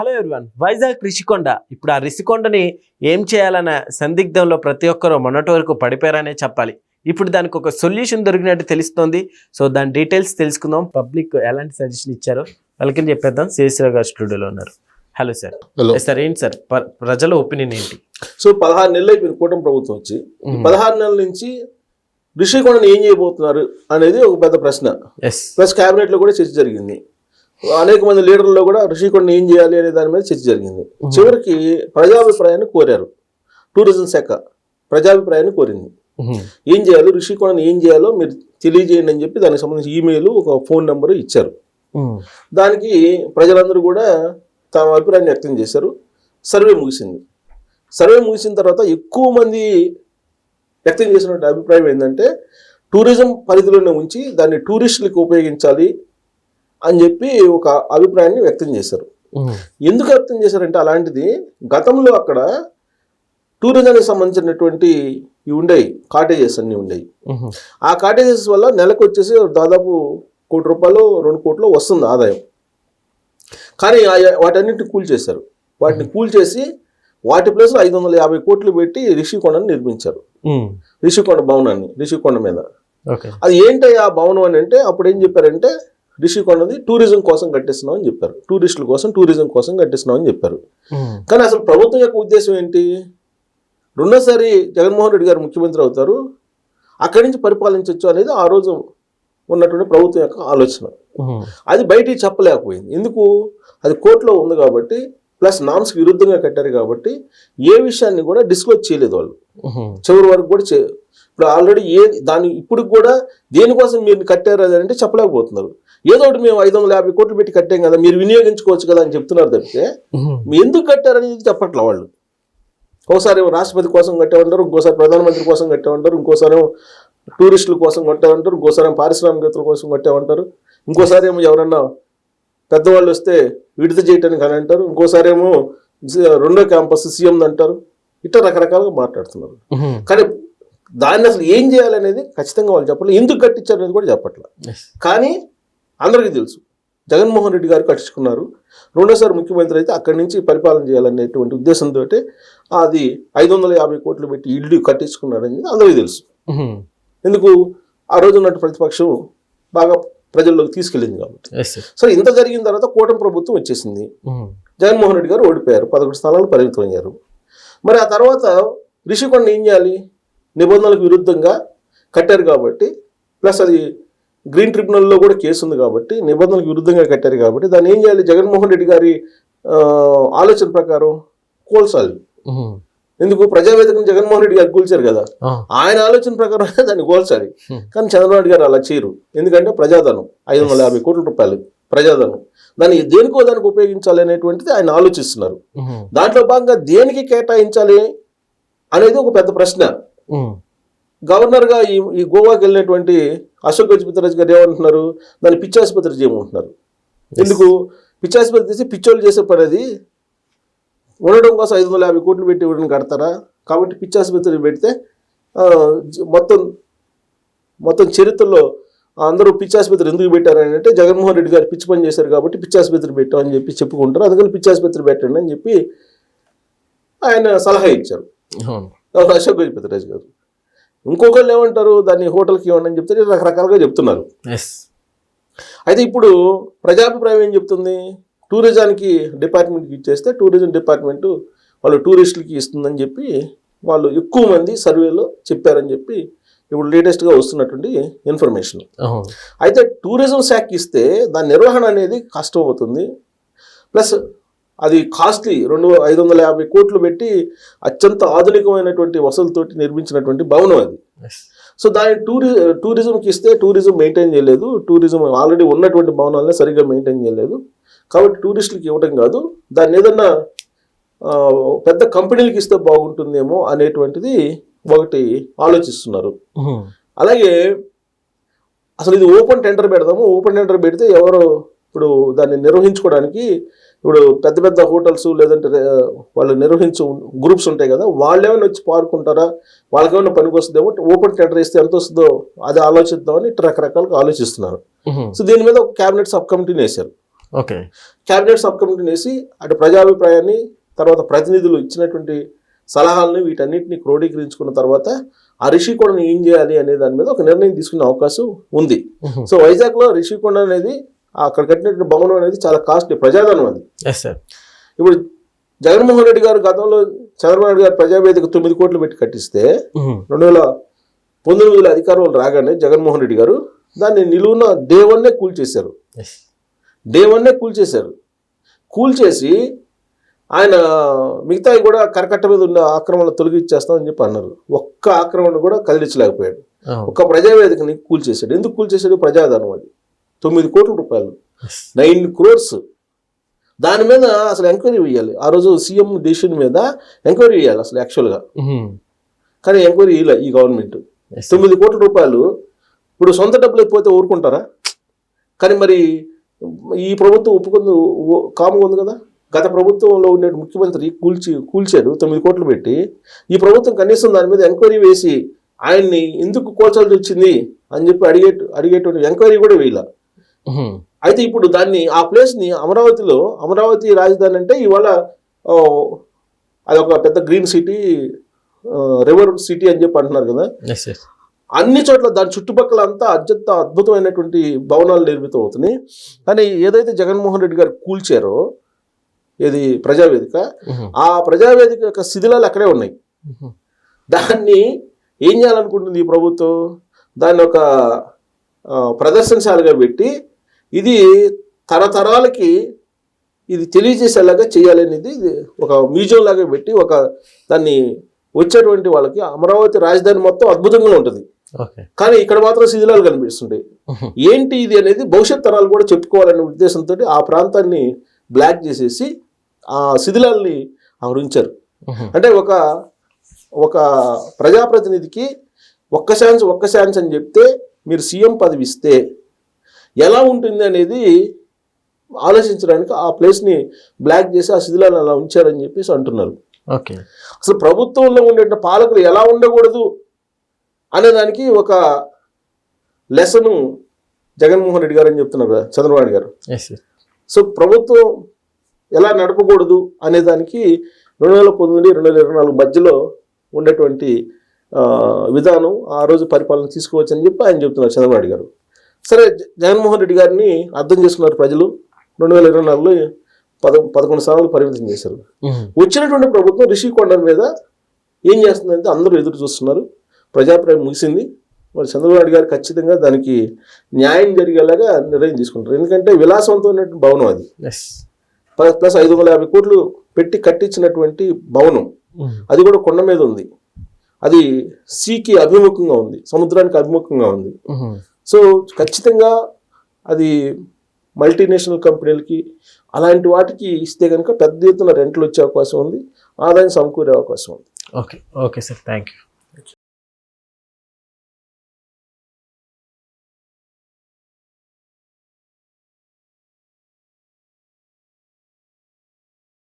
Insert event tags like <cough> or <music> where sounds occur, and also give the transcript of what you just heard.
Hello everyone Vizag Rishikonda. ఇప్పుడు ఆ రిషికొండని ఏం చేయాలన్న సందిగ్ధంలో ప్రతి ఒక్కరూ మొన్నటి వరకు పడిపోయారనే చెప్పాలి. ఇప్పుడు దానికి ఒక సొల్యూషన్ దొరికినట్టు తెలుస్తోంది. సో దాని డీటెయిల్స్ తెలుసుకుందాం. పబ్లిక్ ఎలాంటి సజెషన్ ఇచ్చారో వాళ్ళకి చెప్పేద్దాం. శేషరావు గారు స్టూడియోలో ఉన్నారు. Hello sir. హలో. సార్ ఏంటి సార్? ప్రజల ఒపీనియన్ ఏంటి? సో పదహారు నెలలు అయిపోయింది కూటమి ప్రభుత్వం వచ్చి. పదహారు నెలల నుంచి ఋషికొండని ఏం చేయబోతున్నారు అనేది ఒక పెద్ద ప్రశ్న. ప్లస్ కేబినెట్లో కూడా చర్చ జరిగింది. అనేక మంది లీడర్లో కూడా ఋషికొండని ఏం చేయాలి అనే దాని మీద చర్చ జరిగింది. చివరికి ప్రజాభిప్రాయాన్ని కోరారు. టూరిజం శాఖ ప్రజాభిప్రాయాన్ని కోరింది. ఏం చేయాలి ఋషికొండని ఏం చేయాలో మీరు తెలియజేయండి అని చెప్పి దానికి సంబంధించి ఈమెయిల్ ఒక ఫోన్ నెంబర్ ఇచ్చారు. దానికి ప్రజలందరూ కూడా తమ అభిప్రాయాన్ని వ్యక్తం చేశారు. సర్వే ముగిసింది. సర్వే ముగిసిన తర్వాత ఎక్కువ మంది వ్యక్తం చేసినటువంటి అభిప్రాయం ఏంటంటే టూరిజం పరిధిలోనే ఉంచి దాన్ని టూరిస్టులకు ఉపయోగించాలి అని చెప్పి ఒక అభిప్రాయాన్ని వ్యక్తం చేశారు. ఎందుకు వ్యక్తం చేశారంటే అలాంటిది గతంలో అక్కడ టూరిజానికి సంబంధించినటువంటి ఇవి ఉండేవి కాటేజెస్ అన్నీ ఉండేవి ఆ కాటేజెస్ వల్ల నెలకు వచ్చేసి దాదాపు కోటి రూపాయలు రెండు కోట్లు వస్తుంది ఆదాయం. కానీ వాటన్నిటిని కూల్ చేశారు. వాటిని కూల్ చేసి వాటి ప్లేస్లో ఐదు వందల యాభై కోట్లు పెట్టి రిషికొండని నిర్మించారు. రిషికొండ భవనాన్ని రిషికొండ మీద. అది ఏంటి ఆ భవనం అని అంటే అప్పుడు ఏం చెప్పారంటే రిషికొండది టూరిజం కోసం కట్టిస్తున్నాం అని చెప్పారు. టూరిస్టుల కోసం టూరిజం కోసం కట్టిస్తున్నాం అని చెప్పారు. కానీ అసలు ప్రభుత్వం యొక్క ఉద్దేశం ఏంటి? రెండోసారి జగన్మోహన్ రెడ్డి గారు ముఖ్యమంత్రి అవుతారు. అక్కడి నుంచి పరిపాలించవచ్చు అనేది ఆ రోజు ఉన్నటువంటి ప్రభుత్వం యొక్క ఆలోచన. అది బయటికి చెప్పలేకపోయింది. ఎందుకు? అది కోర్టులో ఉంది కాబట్టి ప్లస్ నామ్స్కి విరుద్ధంగా కట్టారు కాబట్టి ఏ విషయాన్ని కూడా డిస్క్లోజ్ చేయలేదు వాళ్ళు. చివరి వరకు కూడా చే ఇప్పుడు ఆల్రెడీ ఏ దాని ఇప్పుడు కూడా దేనికోసం మీరు కట్టారు అది అంటే చెప్పలేకపోతున్నారు. ఏదో ఒకటి మేము ఐదు వందల యాభై కోట్లు పెట్టి కట్టాం కదా మీరు వినియోగించుకోవచ్చు కదా అని చెప్తున్నారు తప్పితే ఎందుకు కట్టారనేది చెప్పట్లే వాళ్ళు. ఒకసారి ఏమో రాష్ట్రపతి కోసం కట్టామంటారు ఇంకోసారి ప్రధానమంత్రి కోసం కట్టామంటారు ఇంకోసారి టూరిస్టుల కోసం కట్టామంటారు ఇంకోసారి ఏమో పారిశ్రామికవేత్తల కోసం కట్టామంటారు ఇంకోసారి ఏమో ఎవరన్నా పెద్దవాళ్ళు వస్తే విడుదల చేయటానికి అని అంటారు. ఇంకోసారి ఏమో రెండో క్యాంపస్ సీఎం అంటారు. ఇట్లా రకరకాలుగా మాట్లాడుతున్నారు. కానీ దాన్ని అసలు ఏం చేయాలనేది ఖచ్చితంగా వాళ్ళు చెప్పలేదు ఎందుకు కట్టించారు అనేది కూడా చెప్పట్లేదు కానీ అందరికీ తెలుసు. జగన్మోహన్ రెడ్డి గారు కట్టించుకున్నారు. రెండోసారి ముఖ్యమంత్రి అయితే అక్కడి నుంచి పరిపాలన చేయాలనేటువంటి ఉద్దేశంతో అది ఐదు వందల యాభై కోట్లు పెట్టి ఇల్లు కట్టించుకున్నారని అందరికీ తెలుసు. ఎందుకు? ఆ రోజు ఉన్నట్టు ప్రతిపక్షం బాగా ప్రజల్లోకి తీసుకెళ్ళింది కాబట్టి. సో ఇంత జరిగిన తర్వాత కూటమి ప్రభుత్వం వచ్చేసింది. జగన్మోహన్ రెడ్డి గారు ఓడిపోయారు. పదకొండు స్థానాలు పరిమితం అయ్యారు మరి ఆ తర్వాత రిషికొండ ఏం చేయాలి? నిబంధనలకు విరుద్ధంగా కట్టారు కాబట్టి ప్లస్ అది గ్రీన్ ట్రిబ్యునల్లో కూడా కేసు ఉంది కాబట్టి నిబంధనలకు విరుద్ధంగా కట్టారు కాబట్టి దాన్ని ఏం చేయాలి? జగన్మోహన్ రెడ్డి గారి ఆలోచన ప్రకారం కోల్చాలి ఎందుకు? ప్రజావేదికను జగన్మోహన్ రెడ్డి గారు కూల్చారు కదా. ఆయన ఆలోచన ప్రకారం <laughs> దాన్ని కోల్చాలి. కానీ చంద్రబాబు గారు అలా చేయరు. ఎందుకంటే ప్రజాధనం. ఐదు వందల యాభై కోట్ల రూపాయలు ప్రజాధనం. దాన్ని దేనికో దానికి ఉపయోగించాలి అనేటువంటిది ఆయన ఆలోచిస్తున్నారు. దాంట్లో భాగంగా దేనికి కేటాయించాలి అనేది ఒక పెద్ద ప్రశ్న. గవర్నర్గా ఈ ఈ గోవాకి వెళ్ళినటువంటి అశోక్ గజపతిరాజు గారు ఏమంటున్నారు? దాన్ని పిచ్చాసుపత్రి చేయమంటున్నారు. ఎందుకు? పిచ్చాసుపత్రి చేసి పిచ్చోళ్ళు చేసే పని అది. ఉండడం కోసం ఐదు వందల యాభై కోట్లు పెట్టి ఇవ్వడం కడతారా? కాబట్టి పిచ్చాసుపత్రి పెడితే మొత్తం మొత్తం చరిత్రలో అందరూ పిచ్చాసుపత్రి ఎందుకు పెట్టారు అని అంటే జగన్మోహన్ రెడ్డి గారు పిచ్చి పని చేశారు కాబట్టి పిచ్చాసుపత్రి పెట్టాం అని చెప్పి చెప్పుకుంటారు. అందుకని పిచ్చాసుపత్రి పెట్టండి అని చెప్పి ఆయన సలహా ఇచ్చారు. అశోక్ గజపతిరాజు గారు. ఇంకొకళ్ళు ఏమంటారు? దాన్ని హోటల్కి ఇవ్వండి అని చెప్తే రకరకాలుగా చెప్తున్నారు. అయితే ఇప్పుడు ప్రజాభిప్రాయం ఏం చెప్తుంది? టూరిజానికి డిపార్ట్మెంట్కి ఇచ్చేస్తే టూరిజం డిపార్ట్మెంట్ వాళ్ళు టూరిస్టులకి ఇస్తుందని చెప్పి వాళ్ళు ఎక్కువ మంది సర్వేలో చెప్పారని చెప్పి ఇప్పుడు లేటెస్ట్గా వస్తున్నటువంటి ఇన్ఫర్మేషన్. అయితే టూరిజం శాఖకి ఇస్తే దాని నిర్వహణ అనేది కష్టం అవుతుంది. ప్లస్ అది కాస్ట్లీ రెండు ఐదు వందల యాభై కోట్లు పెట్టి అత్యంత ఆధునికమైనటువంటి వసతులతోటి నిర్మించినటువంటి భవనం అది. సో దాని టూరి టూరిజంకి ఇస్తే టూరిజం మెయింటైన్ చేయలేదు. టూరిజం ఆల్రెడీ ఉన్నటువంటి భవనాలనే సరిగ్గా మెయింటైన్ చేయలేదు. కాబట్టి టూరిస్టులకి ఇవ్వడం కాదు. దాన్ని ఏదన్నా పెద్ద కంపెనీలకి ఇస్తే బాగుంటుందేమో అనేటువంటిది ఒకటి ఆలోచిస్తున్నారు. అలాగే అసలు ఇది ఓపెన్ టెండర్ పెడదాము. ఓపెన్ టెండర్ పెడితే ఎవరు ఇప్పుడు దాన్ని నిర్వహించుకోవడానికి ఇప్పుడు పెద్ద పెద్ద హోటల్స్ లేదంటే వాళ్ళు నిర్వహించు గ్రూప్స్ ఉంటాయి కదా వాళ్ళు ఏమైనా వచ్చి పాడుకుంటారా వాళ్ళకి ఏమైనా పనికి వస్తుందేమో? ఓపెన్ టెండర్ ఇస్తే ఎంత వస్తుందో అది ఆలోచిద్దామని రకరకాలుగా ఆలోచిస్తున్నారు. సో దీని మీద ఒక క్యాబినెట్ సబ్ కమిటీని వేశారు. ఓకే. క్యాబినెట్ సబ్ కమిటీని వేసి అటు ప్రజాభిప్రాయాన్ని తర్వాత ప్రతినిధులు ఇచ్చినటువంటి సలహాలను వీటన్నిటిని క్రోడీకరించుకున్న తర్వాత ఆ రిషికొండను ఏం చేయాలి అనే దాని మీద ఒక నిర్ణయం తీసుకునే అవకాశం ఉంది. సో వైజాగ్లో రిషికొండ అనేది అక్కడ కట్టినటువంటి భవనం అనేది చాలా కాస్ట్లీ ప్రజాధనం అది. ఇప్పుడు జగన్మోహన్ రెడ్డి గారు గతంలో చంద్రబాబు నాయుడు గారు ప్రజావేదిక తొమ్మిది కోట్లు పెట్టి కట్టిస్తే రెండు వేల పంతొమ్మిదిలో అధికారంలో రాగానే జగన్మోహన్ రెడ్డి గారు దాన్ని నిలువున దేవన్నే కూల్చేశారు దేవన్నే కూల్చేశారు కూల్చేసి ఆయన మిగతావి కూడా కరకట్ట మీద ఉన్న ఆక్రమణ తొలగించేస్తామని చెప్పి అన్నారు. ఒక్క ఆక్రమణ కూడా కదిలించలేకపోయాడు. ఒక్క ప్రజావేదికని కూల్చేశాడు ఎందుకు కూల్చేశాడు ప్రజాధనం అది. తొమ్మిది కోట్ల రూపాయలు. నైన్ క్రోర్స్ దాని మీద అసలు ఎంక్వైరీ వేయాలి ఆ రోజు సీఎం డెసిషన్ మీద ఎంక్వైరీ వేయాలి అసలు యాక్చువల్గా కానీ ఎంక్వైరీ వేయలే ఈ గవర్నమెంట్. తొమ్మిది కోట్ల రూపాయలు. ఇప్పుడు సొంత డబ్బులు పోతే ఊరుకుంటారా? కానీ మరి ఈ ప్రభుత్వం ఒప్పుకుంది కాముగా ఉంది కదా. గత ప్రభుత్వంలో ఉండే ముఖ్యమంత్రి కూల్చి కూల్చాడు తొమ్మిది కోట్లు పెట్టి. ఈ ప్రభుత్వం కనీసం దాని మీద ఎంక్వైరీ వేసి ఆయన్ని ఎందుకు కోల్చాల్సి వచ్చింది అని చెప్పి అడిగే అడిగేటువంటి ఎంక్వైరీ కూడా వేయాల అయితే ఇప్పుడు దాన్ని ఆ ప్లేస్ని అమరావతిలో అమరావతి రాజధాని అంటే ఇవాళ ఆ, అదొక పెద్ద గ్రీన్ సిటీ రివర్ సిటీ అని చెప్పి అంటున్నారు కదా. అన్ని చోట్ల దాని చుట్టుపక్కల అంతా అత్యంత అద్భుతమైనటువంటి భవనాలు నిర్మితం అవుతున్నాయి. కానీ ఏదైతే జగన్మోహన్ రెడ్డి గారు కూల్చారో ఏది ప్రజావేదిక ఆ ప్రజావేదిక యొక్క శిథిలాలు అక్కడే ఉన్నాయి. దాన్ని ఏం చేయాలనుకుంటుంది ఈ ప్రభుత్వం? దాన్ని ఒక ప్రదర్శనశాలగా పెట్టి ఇది తరతరాలకి ఇది తెలియజేసేలాగా చేయాలనేది ఇది ఒక మ్యూజియం లాగా పెట్టి ఒక దాన్ని వచ్చేటువంటి వాళ్ళకి అమరావతి రాజధాని మొత్తం అద్భుతంగా ఉంటుంది. కానీ ఇక్కడ మాత్రం శిథిలాలు కనిపిస్తుంటాయి ఏంటి ఇది అనేది భవిష్యత్ తరాలు కూడా చెప్పుకోవాలనే ఉద్దేశంతో ఆ ప్రాంతాన్ని బ్లాక్ చేసేసి ఆ శిథిలాల్ని ఆవరించారు. అంటే ఒక ఒక ప్రజాప్రతినిధికి ఒక్క ఛాన్స్ ఒక్క ఛాన్స్ అని చెప్తే మీరు సీఎం పదవి ఇస్తే ఎలా ఉంటుంది అనేది ఆలోచించడానికి ఆ ప్లేస్ని బ్లాక్ చేసి ఆ శిథిలాలను అలా ఉంచారని చెప్పేసి అంటున్నారు. ఓకే. అసలు ప్రభుత్వంలో ఉండే పాలకులు ఎలా ఉండకూడదు అనే దానికి ఒక లెసను జగన్మోహన్ రెడ్డి గారు అని చెప్తున్నారు కదా చంద్రబాబు గారు. సో ప్రభుత్వం ఎలా నడపకూడదు అనే దానికి రెండు వేల పంతొమ్మిది రెండు వేల ఇరవై నాలుగు మధ్యలో ఉండేటువంటి విధానం ఆ రోజు పరిపాలన తీసుకోవచ్చు అని చెప్పి ఆయన చెప్తున్నారు చంద్రబాబు గారు. సరే జగన్మోహన్ రెడ్డి గారిని అర్థం చేసుకున్నారు ప్రజలు. రెండు వేల ఇరవై నాలుగులో పద పదకొండు స్థానాలు పరిమితం చేశారు. వచ్చినటువంటి ప్రభుత్వం రిషికొండ మీద ఏం చేస్తుందంటే అందరూ ఎదురు చూస్తున్నారు. ప్రజాప్రాయం ముగిసింది. మరి చంద్రబాబు నాయుడు గారు ఖచ్చితంగా దానికి న్యాయం జరిగేలాగా నిర్ణయం తీసుకుంటారు. ఎందుకంటే విలాసవంతమైన భవనం అది. ప్లస్ ఐదు వందల యాభై కోట్లు పెట్టి కట్టించినటువంటి భవనం. అది కూడా కొండ మీద ఉంది. అది సీకి అభిముఖంగా ఉంది. సముద్రానికి అభిముఖంగా ఉంది. సో ఖచ్చితంగా అది మల్టీనేషనల్ కంపెనీలకి అలాంటి వాటికి ఇస్తే కనుక పెద్ద ఎత్తున రెంట్లు వచ్చే అవకాశం ఉంది ఆదాయం సమకూరే అవకాశం ఉంది. Okay okay sir thank you